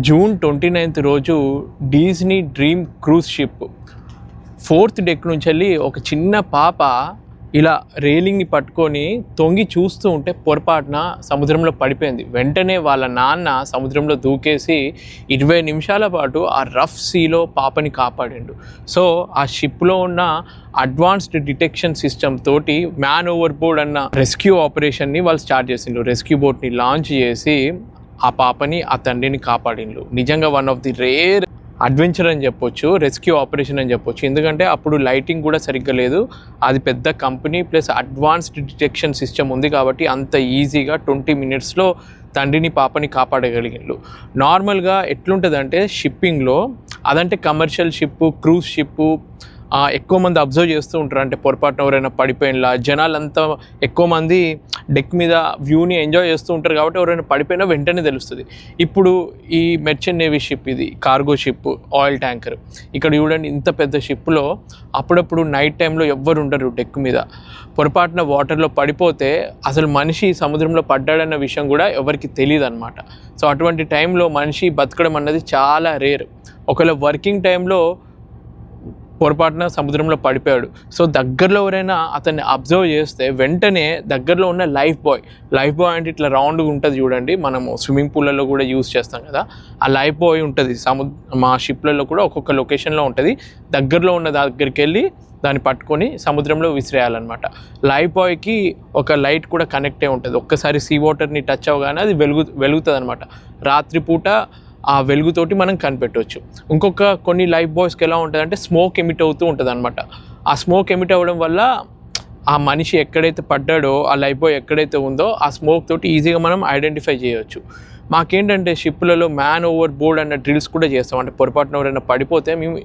June twenty ninth రోజు Disney Dream cruise ship fourth deck నుంచి వెళ్ళి ఒక చిన్న పాప ఇలా రేలింగ్ని పట్టుకొని తొంగి చూస్తూ ఉంటే పొరపాటున సముద్రంలో పడిపోయింది. వెంటనే వాళ్ళ నాన్న సముద్రంలో దూకేసి ఇరవై నిమిషాల పాటు ఆ రఫ్ సీలో పాపని కాపాడిండు. సో ఆ షిప్లో ఉన్న అడ్వాన్స్డ్ డిటెక్షన్ సిస్టమ్ తోటి మ్యాన్ ఓవర్ బోర్డ్ అన్న రెస్క్యూ ఆపరేషన్ని వాళ్ళు స్టార్ట్ చేసిండ్రు. రెస్క్యూ బోట్ని లాంచ్ చేసి ఆ పాపని ఆ తండ్రిని కాపాడిండ్రు నిజంగా one of the rare adventure అని చెప్పొచ్చు రెస్క్యూ ఆపరేషన్ అని చెప్పొచ్చు. ఎందుకంటే అప్పుడు లైటింగ్ కూడా సరిగ్గా లేదు. అది పెద్ద company plus advanced detection system ఉంది కాబట్టి అంత ఈజీగా ట్వంటీ మినిట్స్లో తండ్రిని పాపని కాపాడగలిగిండ్రు నార్మల్గా ఎట్లుంటుందంటే షిప్పింగ్లో అదంటే కమర్షియల్ షిప్ క్రూజ్ షిప్పు ఎక్కువ మంది అబ్జర్వ్ చేస్తూ ఉంటారు. అంటే పొరపాటున ఎవరైనా పడిపోయినలా జనాలంతా ఎక్కువ మంది డెక్ మీద వ్యూని ఎంజాయ్ చేస్తూ ఉంటారు కాబట్టి ఎవరైనా పడిపోయినా వెంటనే తెలుస్తుంది. ఇప్పుడు ఈ మెర్చెంట్ నేవీ షిప్ ఇది కార్గో షిప్ ఆయిల్ ట్యాంకర్. ఇక్కడ చూడండి ఇంత పెద్ద షిప్లో అప్పుడప్పుడు నైట్ టైంలో ఎవ్వరు ఉండరు డెక్ మీద. పొరపాటున వాటర్లో పడిపోతే అసలు మనిషి సముద్రంలో పడ్డాడన్న విషయం కూడా ఎవరికి తెలియదు అనమాట సో అటువంటి టైంలో మనిషి బతకడం అన్నది చాలా రేర్. ఒకవేళ వర్కింగ్ టైంలో పొరపాటున సముద్రంలో పడిపోయాడు. సో దగ్గరలో ఎవరైనా అతన్ని అబ్జర్వ్ చేస్తే వెంటనే దగ్గరలో ఉన్న లైఫ్ బాయ్ లైఫ్ బాయ్ అంటే ఇట్లా రౌండ్గా ఉంటుంది చూడండి మనము స్విమ్మింగ్ పూల్లలో కూడా యూస్ చేస్తాం కదా ఆ లైఫ్ బాయ్ ఉంటుంది. సముద్ర మా షిప్లలో కూడా ఒక్కొక్క లొకేషన్లో ఉంటుంది. దగ్గరలో ఉన్న దగ్గరికి వెళ్ళి దాన్ని పట్టుకొని సముద్రంలో విసిరేయాలన్నమాట. లైఫ్ బాయ్కి ఒక లైట్ కూడా కనెక్ట్ అయి ఉంటుంది. ఒక్కసారి సీ వాటర్ని టచ్ అవ్వగానే అది వెలుగు వెలుగుతుంది అనమాట రాత్రిపూట ఆ వెలుగుతోటి మనం కనిపెట్టవచ్చు ఇంకొక కొన్ని లైఫ్ బాయ్స్కి ఎలా ఉంటుందంటే స్మోక్ ఎమిట్ అవుతూ ఉంటుంది అనమాట ఆ స్మోక్ ఎమిట్ అవ్వడం వల్ల ఆ మనిషి ఎక్కడైతే పడ్డాడో ఆ లైఫ్ బాయ్ ఎక్కడైతే ఉందో ఆ స్మోక్ తోటి ఈజీగా మనం ఐడెంటిఫై చేయవచ్చు మాకేంటంటే షిప్లలో మ్యాన్ ఓవర్ బోర్డ్ అన్న డ్రిల్స్ కూడా చేస్తాం. అంటే పొరపాటున ఎవరైనా పడిపోతే మేము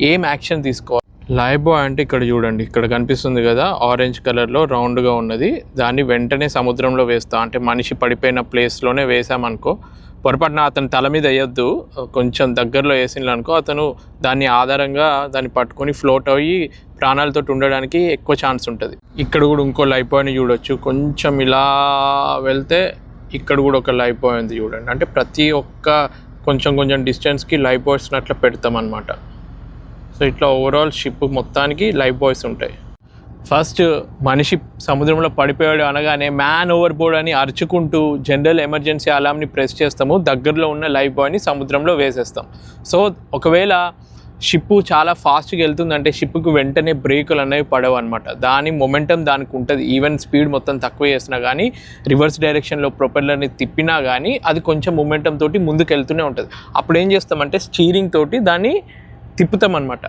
ఏం యాక్షన్ తీసుకోవాలి? లైఫ్ బాయ్ అంటే ఇక్కడ చూడండి ఇక్కడ కనిపిస్తుంది కదా ఆరెంజ్ కలర్లో రౌండ్గా ఉన్నది. దాన్ని వెంటనే సముద్రంలో వేస్తాం. అంటే మనిషి పడిపోయిన ప్లేస్లోనే వేసామనుకో పొరపాటున అతని తల మీద వేయొద్దు. కొంచెం దగ్గరలో వేసిండ్రు అనుకో అతను దాన్ని ఆధారంగా దాన్ని పట్టుకొని ఫ్లోట్ అయ్యి ప్రాణాలతో ఉండడానికి ఎక్కువ ఛాన్స్ ఉంటుంది. ఇక్కడ కూడా ఇంకో లైఫ్ బాయ్ని చూడొచ్చు. కొంచెం ఇలా వెళ్తే ఇక్కడ కూడా ఒక లైఫ్ బాయ్ ఉంది చూడండి. అంటే ప్రతి ఒక్క కొంచెం కొంచెం డిస్టెన్స్కి లైఫ్ బాయ్స్ని అట్లా పెడతాం అనమాట సో ఇట్లా ఓవరాల్ షిప్ మొత్తానికి లైఫ్ బాయ్స్ ఉంటాయి. ఫస్ట్ మనిషి సముద్రంలో పడిపోయాడు అనగానే మ్యాన్ ఓవర్ బోర్డ్ అని అరుచుకుంటూ జనరల్ ఎమర్జెన్సీ అలాంని ప్రెస్ చేస్తాము. దగ్గరలో ఉన్న లైఫ్ బాయ్ని సముద్రంలో వేసేస్తాం. సో ఒకవేళ షిప్ చాలా ఫాస్ట్గా వెళ్తుందంటే షిప్కు వెంటనే బ్రేకులు అనేవి పడవు అనమాట దాని మొమెంటం దానికి ఉంటుంది. ఈవెన్ స్పీడ్ మొత్తం తక్కువ చేసినా కానీ రివర్స్ డైరెక్షన్లో ప్రొపెల్లర్ని తిప్పినా కానీ అది కొంచెం మొమెంటం తోటి ముందుకు వెళ్తూనే ఉంటుంది. అప్పుడు ఏం చేస్తామంటే స్టీరింగ్ తోటి దాన్ని తిప్పుతామన్నమాట.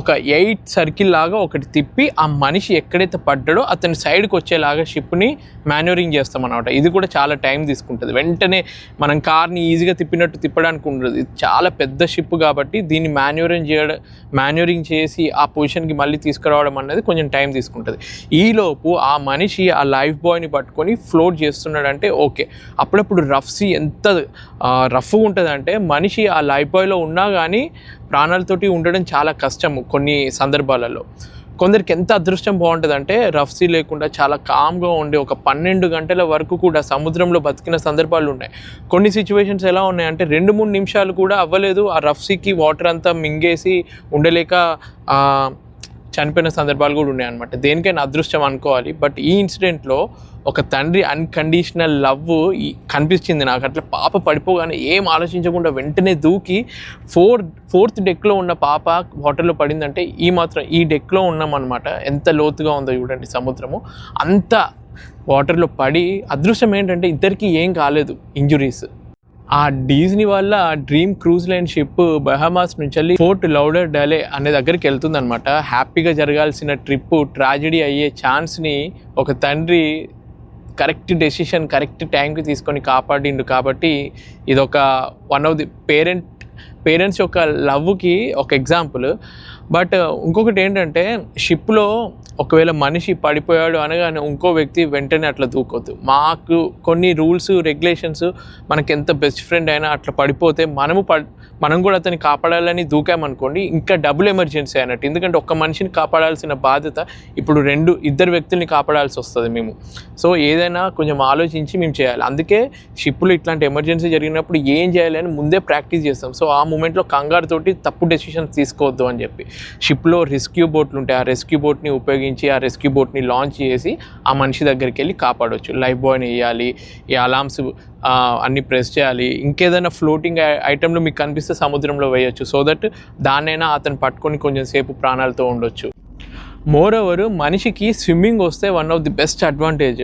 ఒక ఎయిట్ సర్కిల్ లాగా ఒకటి తిప్పి ఆ మనిషి ఎక్కడైతే పడ్డాడో అతని సైడ్కి వచ్చేలాగా షిప్ని మాన్యూరింగ్ చేస్తామన్నమాట. ఇది కూడా చాలా టైం తీసుకుంటుంది. వెంటనే మనం కార్ని ఈజీగా తిప్పినట్టు తిప్పడానికి ఉండదు. ఇది చాలా పెద్ద షిప్ కాబట్టి దీన్ని మాన్యూరింగ్ చేయడం మాన్యూరింగ్ చేసి ఆ పొజిషన్కి మళ్ళీ తీసుకురావడం అనేది కొంచెం టైం తీసుకుంటుంది. ఈలోపు ఆ మనిషి ఆ లైఫ్ బాయ్ని పట్టుకొని ఫ్లోట్ చేస్తున్నాడంటే ఓకే. అప్పుడప్పుడు రఫ్ సీ ఎంత రఫ్గా ఉంటుందంటే మనిషి ఆ లైఫ్ బాయ్లో ఉన్నా కానీ ప్రాణాలతోటి ఉండడం చాలా కష్టం కొన్ని సందర్భాలలో. కొందరికి ఎంత అదృష్టం బాగుంటుందంటే రఫ్సీ లేకుండా చాలా కామ్గా ఉండే ఒక పన్నెండు గంటల వరకు కూడా సముద్రంలో బతికిన సందర్భాలు ఉన్నాయి. కొన్ని సిచ్యువేషన్స్ ఎలా ఉన్నాయంటే రెండు మూడు నిమిషాలు కూడా అవ్వలేదు. ఆ రఫ్సీకి వాటర్ అంతా మింగేసి ఉండలేక చనిపోయిన సందర్భాలు కూడా ఉన్నాయి అనమాట దేనికైనా అదృష్టం అనుకోవాలి. బట్ ఈ ఇన్సిడెంట్లో ఒక తండ్రి అన్కండిషనల్ లవ్ కనిపించింది నాకు. అట్లా పాప పడిపోగానే ఏం ఆలోచించకుండా వెంటనే దూకి ఫోర్ ఫోర్త్ డెక్లో ఉన్న పాప వాటర్లో పడిందంటే ఈ మాత్రం ఈ డెక్లో ఉన్నామన్నమాట ఎంత లోతుగా ఉందో చూడండి సముద్రము. అంత వాటర్లో పడి అదృష్టం ఏంటంటే ఇద్దరికి ఏం కాలేదు ఇంజురీస్ ఆ డీజ్నీ వల్ల Dream cruise line ship Bahamas నుంచి వెళ్ళి ఫోర్ట్ లౌడర్ డాలే అనే దగ్గరికి వెళ్తుందనమాట హ్యాపీగా జరగాల్సిన ట్రిప్ ట్రాజడీ అయ్యే ఛాన్స్ని ఒక తండ్రి కరెక్ట్ డెసిషన్ కరెక్ట్ టైంకి తీసుకొని కాపాడిండు కాబట్టి ఇదొక one of the parent parents యొక్క లవ్కి ఒక ఎగ్జాంపుల్ బట్ ఇంకొకటి ఏంటంటే షిప్లో ఒకవేళ మనిషి పడిపోయాడు అనగానే ఇంకో వ్యక్తి వెంటనే అట్లా దూకొద్దు. మాకు కొన్ని రూల్స్ రెగ్యులేషన్స్ మనకి ఎంత బెస్ట్ ఫ్రెండ్ అయినా అట్లా పడిపోతే మనము పడ్ మనం కూడా అతన్ని కాపాడాలని దూకామనుకోండి ఇంకా డబుల్ ఎమర్జెన్సీ అన్నట్టు ఎందుకంటే ఒక్క మనిషిని కాపాడాల్సిన బాధ్యత ఇప్పుడు రెండు ఇద్దరు వ్యక్తుల్ని కాపాడాల్సి వస్తుంది మేము. సో ఏదైనా కొంచెం ఆలోచించి మేము చేయాలి. అందుకే షిప్లో ఇట్లాంటి ఎమర్జెన్సీ జరిగినప్పుడు ఏం చేయాలి అని ముందే ప్రాక్టీస్ చేస్తాం. సో ఆ మూమెంట్లో కంగారు తోటి తప్పు డెసిషన్స్ తీసుకోవద్దు అని చెప్పి. షిప్లో రెస్క్యూ బోట్లు ఉంటాయి. ఆ రెస్క్యూ బోట్ని ఉపయోగించి ఆ రెస్క్యూ బోట్ని లాంచ్ చేసి ఆ మనిషి దగ్గరికి వెళ్ళి కాపాడవచ్చు లైఫ్ బాయ్ని వేయాలి ఈ అలామ్స్ అన్ని ప్రెస్ చేయాలి. ఇంకేదైనా ఫ్లోటింగ్ ఐటెంలు మీకు కనిపిస్తే సముద్రంలో వేయచ్చు. సో దట్ దాన్నైనా అతను పట్టుకొని కొంచెం సేపు ప్రాణాలతో ఉండొచ్చు. మోర్ ఓవర్ మనిషికి స్విమ్మింగ్ వస్తే one of the best advantage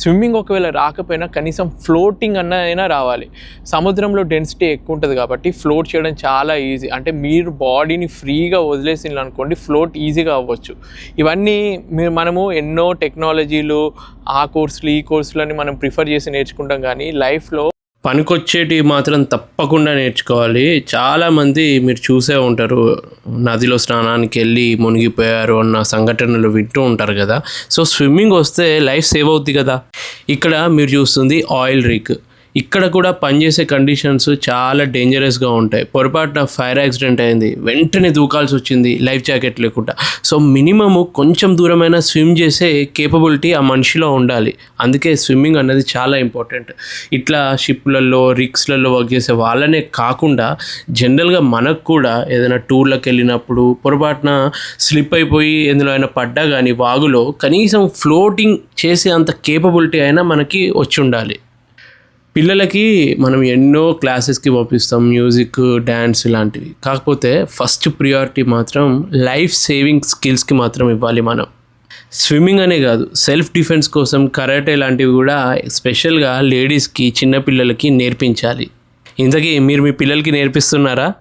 swimming ఒకవేళ రాకపోయినా కనీసం ఫ్లోటింగ్ అన్న అయినా రావాలి. సముద్రంలో డెన్సిటీ ఎక్కువ ఉంటుంది కాబట్టి ఫ్లోట్ చేయడం చాలా ఈజీ అంటే మీరు బాడీని ఫ్రీగా వదిలేసిండ్రు అనుకోండి ఫ్లోట్ ఈజీగా అవ్వచ్చు. ఇవన్నీ మీరు మనము ఎన్నో టెక్నాలజీలు ఆ కోర్సులు ఈ కోర్సులని మనం ప్రిఫర్ చేసి నేర్చుకుంటాం కానీ లైఫ్లో పనికొచ్చేటివి మాత్రం తప్పకుండా నేర్చుకోవాలి. చాలామంది మీరు చూసే ఉంటారు నదిలో స్నానానికి వెళ్ళి మునిగిపోయారు అన్న సంఘటనలు వింటూ ఉంటారు కదా. సో స్విమ్మింగ్ వస్తే లైఫ్ సేవ్ అవుద్ది కదా. ఇక్కడ మీరు చూస్తుంది ఆయిల్ రిక్. ఇక్కడ కూడా పనిచేసే కండిషన్స్ చాలా డేంజరస్గా ఉంటాయి. పొరపాటున ఫైర్ యాక్సిడెంట్ అయింది వెంటనే దూకాల్సి వచ్చింది లైఫ్ జాకెట్ లేకుండా. సో మినిమము కొంచెం దూరమైన స్విమ్ చేసే కేపబిలిటీ ఆ మనిషిలో ఉండాలి. అందుకే స్విమ్మింగ్ అనేది చాలా ఇంపార్టెంట్ ఇట్లా షిప్లలో రిక్స్లలో వర్క్ చేసే వాళ్ళనే కాకుండా జనరల్గా మనకు కూడా ఏదైనా టూర్లకు వెళ్ళినప్పుడు పొరపాటున స్లిప్ అయిపోయి ఎందులో అయినా పడ్డా కానీ వాగులో కనీసం ఫ్లోటింగ్ చేసే అంత కేపబిలిటీ అయినా మనకి వచ్చి ఉండాలి. పిల్లలకి మనం ఎన్నో క్లాసెస్కి పంపిస్తాం మ్యూజిక్ డ్యాన్స్ ఇలాంటివి. కాకపోతే ఫస్ట్ ప్రియారిటీ మాత్రం లైఫ్ సేవింగ్ స్కిల్స్కి మాత్రం ఇవ్వాలి మనం. స్విమ్మింగ్ అనే కాదు సెల్ఫ్ డిఫెన్స్ కోసం కరాటే లాంటివి కూడా స్పెషల్గా లేడీస్కి చిన్నపిల్లలకి నేర్పించాలి. ఇంతకీ మీరు మీ పిల్లలకి నేర్పిస్తున్నారా?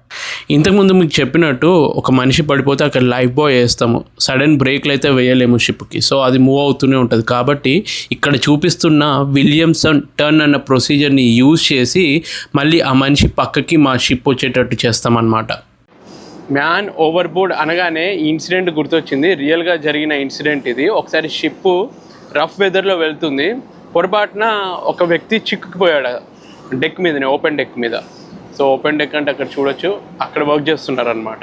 ఇంతకుముందు మీకు చెప్పినట్టు ఒక మనిషి పడిపోతే అక్కడ లైఫ్ బాయ్ వేస్తాము. సడన్ బ్రేక్లు అయితే వేయలేము షిప్కి. సో అది మూవ్ అవుతూనే ఉంటుంది. కాబట్టి ఇక్కడ చూపిస్తున్న విలియమ్సన్ టర్న్ అన్న ప్రొసీజర్ని యూజ్ చేసి మళ్ళీ ఆ మనిషి పక్కకి మా షిప్ వచ్చేటట్టు చేస్తామన్నమాట. మ్యాన్ ఓవర్బోర్డ్ అనగానే ఇన్సిడెంట్ గుర్తొచ్చింది. రియల్గా జరిగిన ఇన్సిడెంట్ ఇది. ఒకసారి షిప్ రఫ్ వెదర్లో వెళ్తుంది. పొరపాటున ఒక వ్యక్తి చిక్కుకుపోయాడు. డెక్ మీదనే ఓపెన్ డెక్ మీద. సో ఓపెన్ డెక్ అంటే అక్కడ చూడొచ్చు. అక్కడ వర్క్ చేస్తున్నారు అనమాట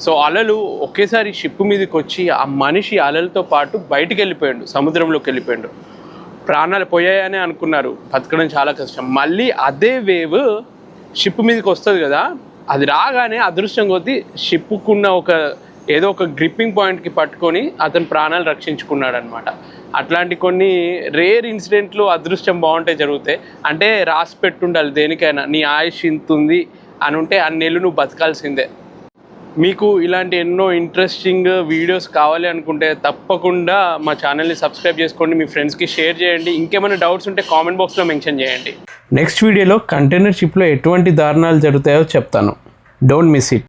సో అలలు ఒకేసారి షిప్ మీదకి వచ్చి ఆ మనిషి అలలతో పాటు బయటికి వెళ్ళిపోయాడు సముద్రంలోకి వెళ్ళిపోయాడు. ప్రాణాలు పోయాయని అనుకున్నారు. బతకడం చాలా కష్టం. మళ్ళీ అదే వేవ్ షిప్ మీదకి వస్తుంది కదా అది రాగానే అదృష్టం కొద్దీ షిప్కున్న ఒక ఏదో ఒక గ్రిప్పింగ్ పాయింట్కి పట్టుకొని అతను ప్రాణాలు రక్షించుకున్నాడు అనమాట అట్లాంటి కొన్ని రేర్ ఇన్సిడెంట్లు అదృష్టం బాగుంటే జరుగుతాయి. అంటే రాసి పెట్టుండాలి దేనికైనా నీ ఆయుష్ ఇంత ఉంది అని ఉంటే అన్నేళ్ళు నువ్వు బతకాల్సిందే. మీకు ఇలాంటి ఎన్నో ఇంట్రెస్టింగ్ వీడియోస్ కావాలి అనుకుంటే తప్పకుండా మా ఛానల్ని సబ్స్క్రైబ్ చేసుకోండి మీ ఫ్రెండ్స్కి షేర్ చేయండి. ఇంకేమైనా డౌట్స్ ఉంటే కామెంట్ బాక్స్లో మెన్షన్ చేయండి. నెక్స్ట్ వీడియోలో కంటైనర్ షిప్లో ఎటువంటి దారుణాలు జరుగుతాయో చెప్తాను. Don't miss it